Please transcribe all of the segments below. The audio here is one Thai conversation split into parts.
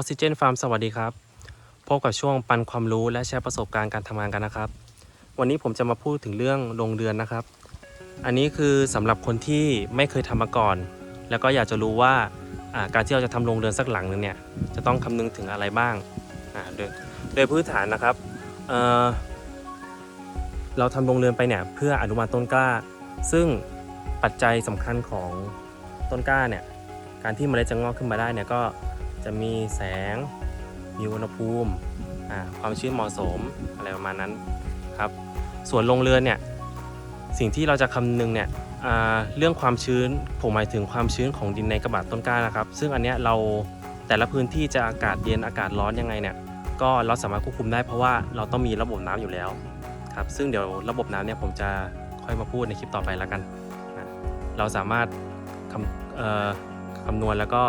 ออกซิเจนฟาร์มสวัสดีครับ พบกับช่วงปันความรู้และแชร์ประสบการณ์การทำงานกันนะครับ วันนี้ผมจะมาพูดถึงเรื่องโรงเรือนนะครับ อันนี้คือสำหรับคนที่ไม่เคยทำมาก่อน แล้วก็อยากจะรู้ว่าการที่เราจะทำโรงเรือนสักหลังหนึ่งเนี่ยจะต้องคำนึงถึงอะไรบ้างโดยโดยพื้นฐานนะครับเเราทำโรงเรือนไปเนี่ยเพื่ออนุบาลต้นกล้า ซึ่งปัจจัยสำคัญของต้นกล้าเนี่ยการที่เมล็ดจะงอกขึ้นมาได้เนี่ยก็ จะมีแสง มีอุณหภูมิ ความชื้นเหมาะสมอะไรประมาณนั้นครับ ส่วนโรงเรือนเนี่ย สิ่งที่เราจะคำนึงเนี่ยเรื่องความชื้น ผมหมายถึงความชื้นของดินในกระบาดต้นกล้านะครับ ซึ่งอันเนี้ยเราแต่ละพื้นที่จะอากาศเย็นอากาศร้อนยังไงเนี่ย ก็เราสามารถควบคุมได้เพราะว่าเราต้องมีระบบน้ำอยู่แล้วครับ ซึ่งเดี๋ยวระบบน้ำเนี่ยผมจะค่อยมาพูดในคลิปต่อไปแล้วกัน เราสามารถคำคำนวณแล้วก็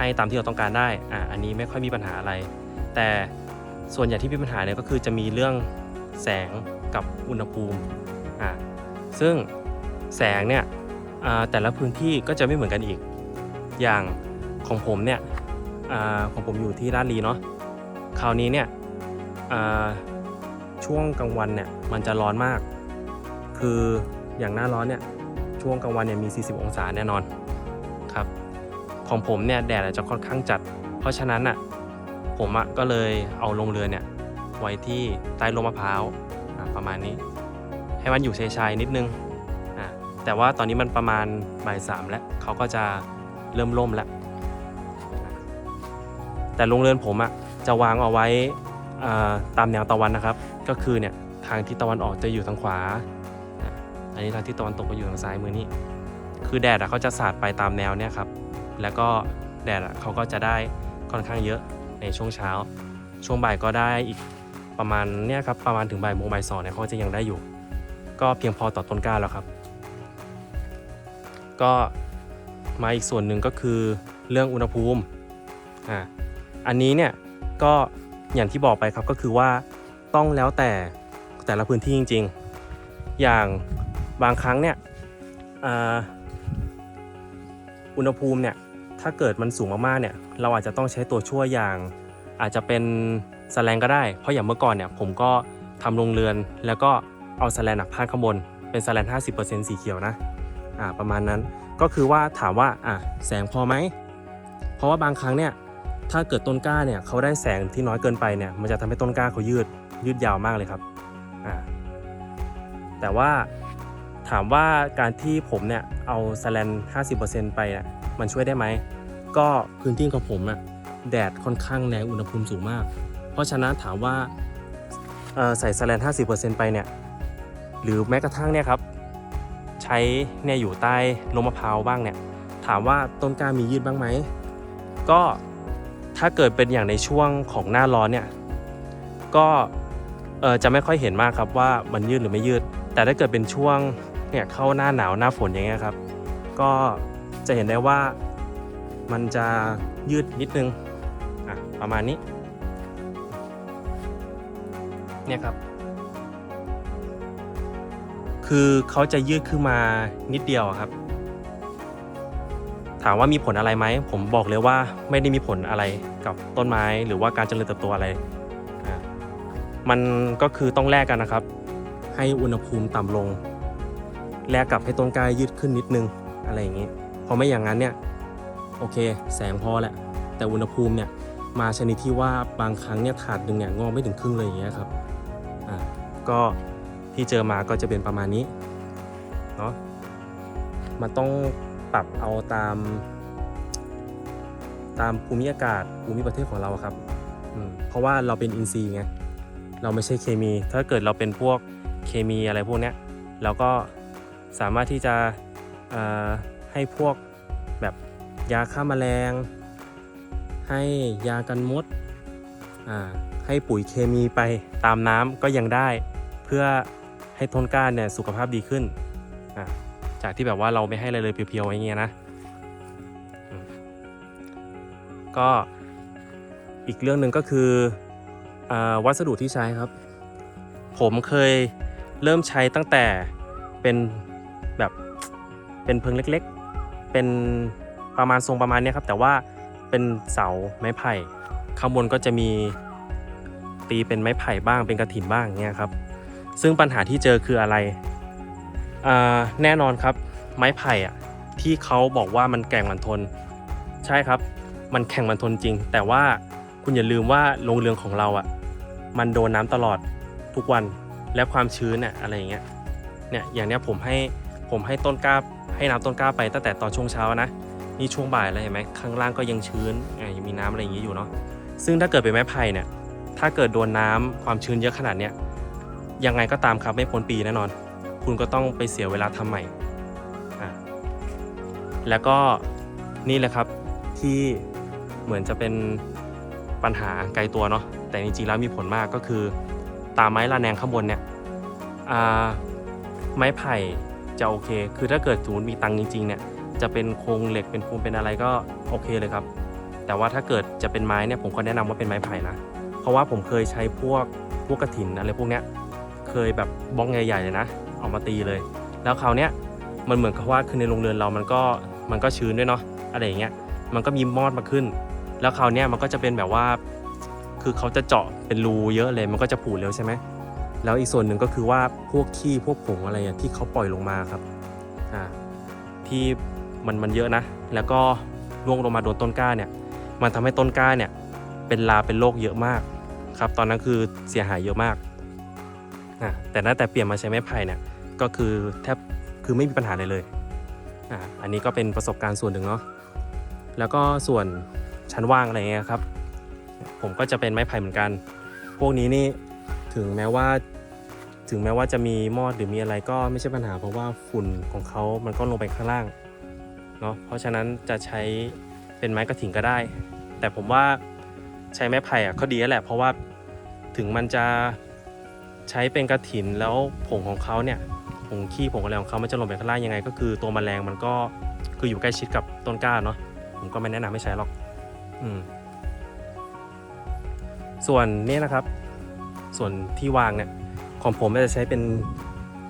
ให้ตามที่เราต้องการได้อะอันนี้ไม่ค่อยมีปัญหาอะไร แต่ส่วนใหญ่ที่มีปัญหาเนี่ยก็คือจะมีเรื่องแสงกับอุณหภูมิอ่าซึ่งแสงเนี่ยอ่าแต่ละพื้นที่ก็จะไม่เหมือนกันอีก อย่างของผมเนี่ยอาของผมอยู่ที่ลาดลีเนาะคราวนี้เนี่ยอ่าช่วงกลางวันเนี่ยมันจะร้อนมาก คืออย่างหน้าร้อนเนี่ยช่วงกลางวันเนี่ยมี 40 องศาแน่นอน ของผมเนี่ยแดดอาจจะค่อนข้างจัด เพราะฉะนั้นอะผมอะก็เลยเอาลงเรือเนี่ยไว้ที่ใต้ร่มมะพร้าวอะประมาณนี้ ให้มันอยู่ชายๆนิดนึงอะแต่ว่าตอนนี้มันประมาณบ่ายสามแล้วเขาก็จะเริ่มล่มแล้ว แต่โรงเรือนผมอะจะวางเอาไว้อ่าตามแนวตะวันนะครับ ก็คือเนี่ยทางทิศตะวันออกจะอยู่ทางขวา อันนี้ทางทิศตะวันตกก็อยู่ทางซ้ายมือนี้คือแดดอะเขาจะสาดไปตามแนวเนี่ยครับ แล้วก็แดดอะเขาก็จะได้ค่อนข้างเยอะในช่วงเช้า ช่วงบ่ายก็ได้อีกประมาณเนี่ยครับประมาณถึงบ่ายโมงบ่ายสองเนี่ยเขาจะยังได้อยู่ ก็เพียงพอต่อต้นกล้าแล้วครับ ก็มาอีกส่วนหนึ่งก็คือเรื่องอุณหภูมิอ่าอันนี้เนี่ยก็อย่างที่บอกไปครับก็คือว่าต้องแล้วแต่แต่ละพื้นที่จริง ๆ อย่างบางครั้งเนี่ยอ่าอุณหภูมิเนี่ย ถ้าเกิดมันสูงมากๆเนี่ย เราอาจจะต้องใช้ตัวช่วยอย่าง อาจจะเป็นสแลนก็ได้ เพราะอย่างเมื่อก่อนเนี่ยผมก็ทำโรงเรือน แล้วก็เอาสแลนหนักพาดข้างบน เป็นสแลน50%สีเขียวนะอ่าประมาณนั้นก็คือว่าถามว่าอะแสงพอไหม เพราะว่าบางครั้งเนี่ยถ้าเกิดต้นกล้าเนี่ยเขาได้แสงที่น้อยเกินไปเนี่ยมันจะทำให้ต้นกล้าเขายืดยืดยาวมากเลยครับอ่าแต่ว่า ถามว่าการที่ผมเนี่ยเอาสแลน50%ไปเนี่ยมันช่วยได้ไหม ก็พื้นที่ของผมอะแดดค่อนข้างแรงอุณหภูมิสูงมาก เพราะฉะนั้นถามว่าเออใส่สแลน50%ไปเนี่ยหรือแม้กระทั่งเนี่ยครับใช้เนี่ยอยู่ใต้ลมมะพร้าวบ้างเนี่ยถามว่าต้นกล้ามียืดบ้างไหม ก็ถ้าเกิดเป็นอย่างในช่วงของหน้าร้อนเนี่ยก็เออจะไม่ค่อยเห็นมากครับว่ามันยืดหรือไม่ยืด แต่ถ้าเกิดเป็นช่วง เนี่ยเข้าหน้าหนาวหน้าฝนอย่างเงี้ยครับ ก็จะเห็นได้ว่ามันจะยืดนิดนึงอะประมาณนี้ เนี่ยครับ คือเขาจะยืดขึ้นมานิดเดียวครับ ถามว่ามีผลอะไรไหม ผมบอกเลยว่าไม่ได้มีผลอะไรกับต้นไม้หรือว่าการเจริญเติบโตอะไรอะมันก็คือต้องแลกกันนะครับ ให้อุณหภูมิต่ำลง แลกกับให้ต้นกายยืดขึ้นนิดนึงอะไรอย่างนี้พราะไม่อย่างนั้นเนี่ยโอเค แสงพอแหละ แต่อุณหภูมิเนี่ยมาชนิดที่ว่าบางครั้งเนี่ยถาดหนึ่งเนี่ยงอไม่ถึงครึ่งเลยอย่างเงี้ยครับอ่าก็ที่เจอมาก็จะเป็นประมาณนี้เนาะมันต้องปรับเอาตาม ตามภูมิอากาศภูมิประเทศของเราครับเพราะว่าเราเป็นอินทรีย์ไงเราไม่ใช่เคมี ถ้าเกิดเราเป็นพวกเคมีอะไรพวกเนี้ยเราก็ สามารถที่จะให้พวกแบบยาฆ่าแมลง ให้ยากันมด ให้ปุ๋ยเคมีไปตามน้ำก็ยังได้ เพื่อให้ต้นกล้าเนี่ยสุขภาพดีขึ้น จากที่แบบว่าเราไม่ให้อะไรเลยเพียวๆอย่างเงี้ยนะ ก็อีกเรื่องหนึ่งก็คืออวัสดุที่ใช้ครับ ผมเคยเริ่มใช้ตั้งแต่เป็น เป็นเพิงเล็กๆ เป็นประมาณทรงประมาณนี้ครับ แต่ว่าเป็นเสาไม้ไผ่ข้างบนก็จะมีตีเป็นไม้ไผ่บ้างเป็นกระถิ่นบ้างเงี้ยครับ ซึ่งปัญหาที่เจอคืออะไรอ่าแน่นอนครับ ไม้ไผ่อะที่เขาบอกว่ามันแกร่งมันทน ใช่ครับ มันแข็งมันทนจริง แต่ว่าคุณอย่าลืมว่าโรงเรือนของเราอะมันโดนน้ำตลอดทุกวันและความชื้นเนี่ยอะไรอย่างเงี้ยเนี่ยอย่างเนี้ยผมให้ผมให้ต้นกล้า ให้น้ำต้นกล้าไปตั้งแต่ตอนช่วงเช้านะนี่ช่วงบ่ายแล้วเห็นไหมข้างล่างก็ยังชื้นอะยังมีน้ำอะไรอย่างงี้อยู่เนาะซึ่งถ้าเกิดเป็นไม้ไผ่เนี่ยถ้าเกิดโดนน้ำความชื้นเยอะขนาดเนี้ยยังไงก็ตามครับไม่พ้นปีแน่นอน คุณก็ต้องไปเสียเวลาทำใหม่แล้วก็นี่แหละครับที่เหมือนจะเป็นปัญหาไกลตัวเนาะแต่จริงๆแล้วมีผลมากก็คือ ตามไม้ระแนงข้างบนเนี่ยอ่าไม้ไผ่ จะโอเค คือถ้าเกิดสมมติมีตังค์จริงๆเนี่ยจะเป็นโครงเหล็กเป็นปูนเป็นอะไรก็โอเคเลยครับ แต่ว่าถ้าเกิดจะเป็นไม้เนี่ยผมก็แนะนำว่าเป็นไม้ไผ่นะ เพราะว่าผมเคยใช้พวกพวกกระถินอะไรพวกเนี้ยเคยแบบบ้องใหญ่ๆเลยนะเอามาตีเลย แล้วคราวเนี้ยมันเหมือนกับว่าคือในโรงเรือนเรามันก็มันก็ชื้นด้วยเนาะอะไรอย่างเงี้ยมันก็มีมอดมาขึ้น แล้วคราวเนี้ยมันก็จะเป็นแบบว่า คือเขาจะเจาะเป็นรูเยอะเลยมันก็จะผุเร็วใช่ไหม แล้วอีกส่วนหนึ่งก็คือว่าพวกขี้พวกผงอะไรที่เขาปล่อยลงมาครับอ่าที่มันมันเยอะนะ แล้วก็ร่วงลงมาโดนต้นกล้าเนี่ย มันทำให้ต้นกล้าเนี่ย เป็นลาเป็นโรคเยอะมากครับ ตอนนั้นคือเสียหายเยอะมากอ่าแต่ตั้งแต่เปลี่ยนมาใช้ไม้ไผ่เนี่ยก็คือแทบคือไม่มีปัญหาเลยเลยอ่าอันนี้ก็เป็นประสบการณ์ส่วนหนึ่งเนาะแล้วก็ส่วนชั้นว่างอะไรเงี้ยครับ ผมก็จะเป็นไม้ไผ่เหมือนกัน พวกนี้นี่ ถึงแม้ว่า ถึงแม้ว่าจะมีมอดหรือมีอะไรก็ไม่ใช่ปัญหาเพราะว่าฝุ่นของเขามันก็ลงไปข้างล่างเนาะเพราะฉะนั้นจะใช้เป็นไม้กระถิ่นก็ได้ แต่ผมว่าใช้ไม้ไผ่อะก็ดีแหละเพราะว่าถึงมันจะใช้เป็นกระถินแล้วผงของเขาเนี่ยผงขี้ผงอะไรของเขามันจะลงไปข้างล่างยังไง ก็คือตัวแมลงมันก็คืออยู่ใกล้ชิดกับต้นกล้าเนาะผมก็ไม่แนะนำให้ใช้หรอก อืม ส่วนนี้นะครับ ส่วนที่วางเนี่ยของผมจะใช้เป็น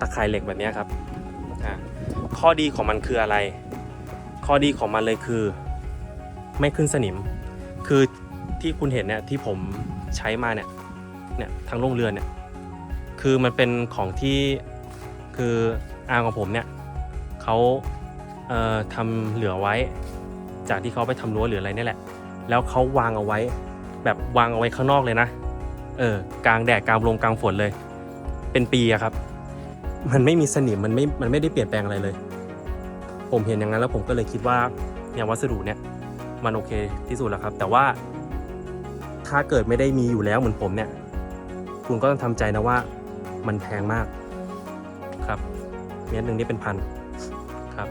ตะข่ายเหล็กแบบนี้ครับข้อดีของมันคืออะไร ข้อดีของมันเลยคือ ไม่ขึ้นสนิม คือที่คุณเห็นเนี่ยที่ผมใช้มาเนี่ยเนี่ยทั้งโรงเรือนเนี่ยคือมันเป็นของที่คืออาของผมเนี่ยเขาเอ่อทำเหลือไว้ จากที่เขาไปทำรั้วหรืออะไรนี่แหละ แล้วเขาวางเอาไว้ แบบวางเอาไว้ข้างนอกเลยนะ เออกลางแดดกลางลมกลางฝนเลย เป็นปีอะครับ มันไม่มีสนิมมันไม่มันไม่ได้เปลี่ยนแปลงอะไรเลย ผมเห็นอย่างนั้นแล้วผมก็เลยคิดว่าเนี่ยวัสดุเนี่ย มันโอเคที่สุดแล้วครับ แต่ว่า ถ้าเกิดไม่ได้มีอยู่แล้วเหมือนผมเนี่ย คุณก็ต้องทำใจนะว่า มันแพงมากครับเมตรหนึ่งนี่เป็นพันครับ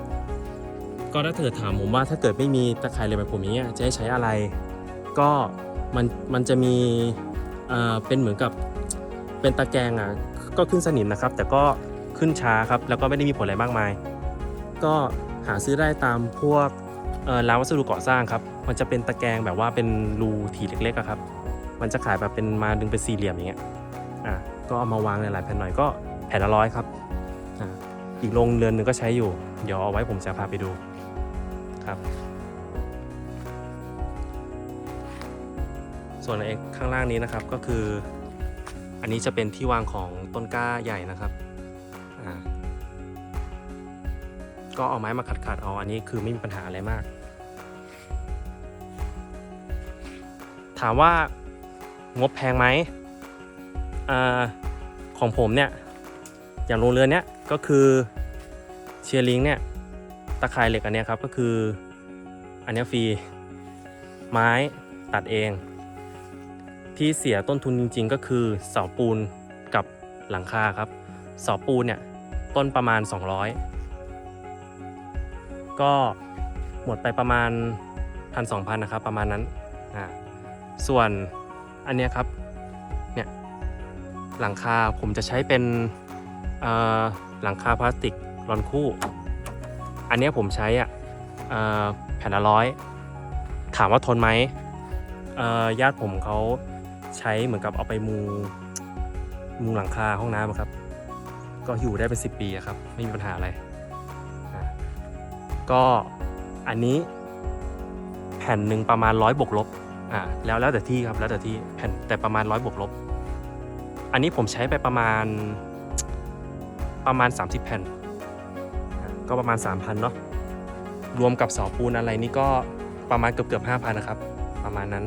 ก็ถ้าเกิดถามผมว่าถ้าเกิดไม่มีตะข่ายเลยแบบผมอย่างเงี้ยจะให้ใช้อะไร ก็มันมันจะมี เป็นเหมือนกับเป็นตะแกรงอะก็ขึ้นสนิมนะครับ แต่ก็ขึ้นช้าครับ แล้วก็ไม่ได้มีผลอะไรมากมาย ก็หาซื้อได้ตามพวกร้านวัสดุก่อสร้างครับ มันจะเป็นตะแกรงแบบว่าเป็นรูถี่เล็กๆครับ มันจะขายแบบเป็นมาดึงเป็นสี่เหลี่ยมอย่างเงี้ยอะก็เอามาวางในหลายแผ่นหน่อยก็แผ่นละร้อยครับอะอีกโรงเรือนหนึ่งก็ใช้อยู่ เดี๋ยวเอาไว้ผมจะพาไปดูครับ ส่วนไอ้ข้างล่างนี้นะครับก็คือ อันนี้จะเป็นที่วางของต้นกล้าใหญ่นะครับก็เอาไม้มาขัดๆเอาอันนี้คือไม่มีปัญหาอะไรมาก ถามว่างบแพงไหมอของผมเนี่ย อย่างโรงเรือนเนี้ยก็คือเชียร์ลิงเนี่ยตะข่ายเหล็กอันนี้ครับก็คืออันนี้ฟรีไม้ตัดเอง ที่เสียต้นทุนจริง ๆ ก็คือเสาปูนกับหลังคาครับเสาปูนเนี่ยต้นประมาณ 200 ก็หมดไปประมาณพันสองพันนะครับประมาณนั้นอ่าส่วนอันเนี้ยครับเนี่ยหลังคาผมจะใช้เป็นอ่อหลังคาพลาสติกรอนคู่ อันเนี้ยผมใช้อะแผ่นละร้อย ถามว่าทนไหมอ่อญาติผมเขา ใช้เหมือนกับเอาไปมุงมุงหลังคาห้องน้ำครับ ก็อยู่ได้เป็นสิปีครับ ไม่มีปัญหาอะไรอะก็อันนี้แผ่นหนึ่งประมาณร้อยบวกลบอ่าแล้วแล้วแต่ที่ครับแล้วแต่ที่แผ่นแต่ประมาณร้อยบวกลบ อันนี้ผมใช้ไปประมาณประมาณ 30 แผ่น ก็ประมาณ 3,000เนาะรวมกับเสาปูนอะไรนี่ก็ประมาณเกือบเกือบ5,000นะครับ ประมาณนั้น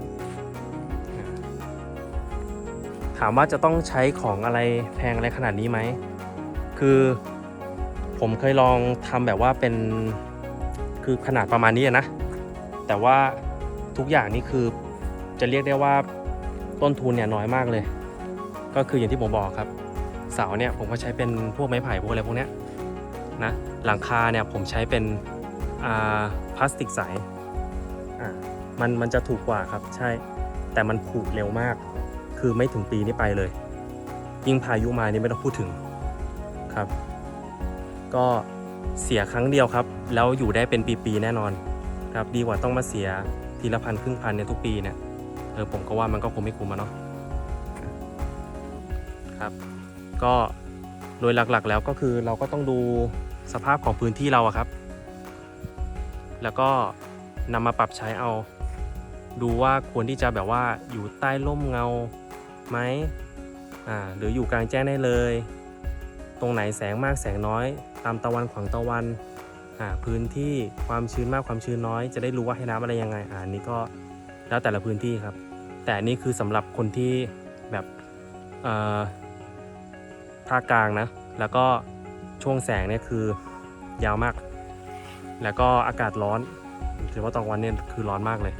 ามว่าจะต้องใช้ของอะไรแพงอะไรขนาดนี้ไหม คือผมเคยลองทำแบบว่าเป็นคือขนาดประมาณนี้นะ แต่ว่าทุกอย่างนี่คือจะเรียกได้ว่าต้นทุนเนี่ยน้อยมากเลย ก็คืออย่างที่ผมบอกครับ เสาเนี่ยผมก็ใช้เป็นพวกไม้ไผ่พวกอะไรพวกเนี้ยนะหลังคาเนี่ยผมใช้เป็นอ่าพลาสติกใสอ่ามันมันจะถูกกว่าครับใช่แต่มันผุเร็วมาก คือไม่ถึงปีนี่ไปเลย ยิ่งพายุมานี่ไม่ต้องพูดถึงครับ ก็เสียครั้งเดียวครับ แล้วอยู่ได้เป็นปีๆแน่นอนครับ ดีกว่าต้องมาเสียทีละพันครึ่งพันในทุกปีเนี่ยเออผมก็ว่ามันก็คงไม่คุ้มอะเนาะครับ ก็โดยหลักๆแล้วก็คือเราก็ต้องดูสภาพของพื้นที่เราอะครับ แล้วก็นำมาปรับใช้เอา ดูว่าควรที่จะแบบว่าอยู่ใต้ร่มเงา ไหมอ่าหรืออยู่กลางแจ้งได้เลย ตรงไหนแสงมากแสงน้อย ตามตะวันขวางตะวันอ่าพื้นที่ความชื้นมากความชื้นน้อย จะได้รู้ว่าให้น้ำอะไรยังไงอ่าอันนี้ก็แล้วแต่ละพื้นที่ครับ แต่นี่คือสำหรับคนที่แบบเอ่อภาคกลางนะแล้วก็ช่วงแสงเนี่ยคือยาวมาก แล้วก็อากาศร้อนถือว่าตอนวันเนี่ยคือร้อนมากเลย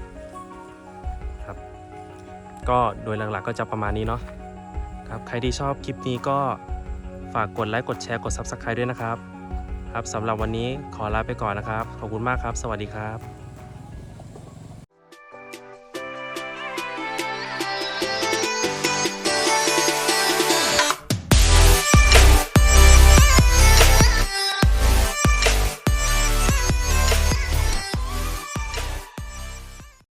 ก็โดยหลักๆก็จะประมาณนี้เนาะครับใครที่ชอบคลิปนี้ก็ฝากกดไลค์กดแชร์กด Subscribe ด้วยนะครับ ครับสำหรับวันนี้ขอลาไปก่อนนะครับ ขอบคุณมากครับ สวัสดีครับ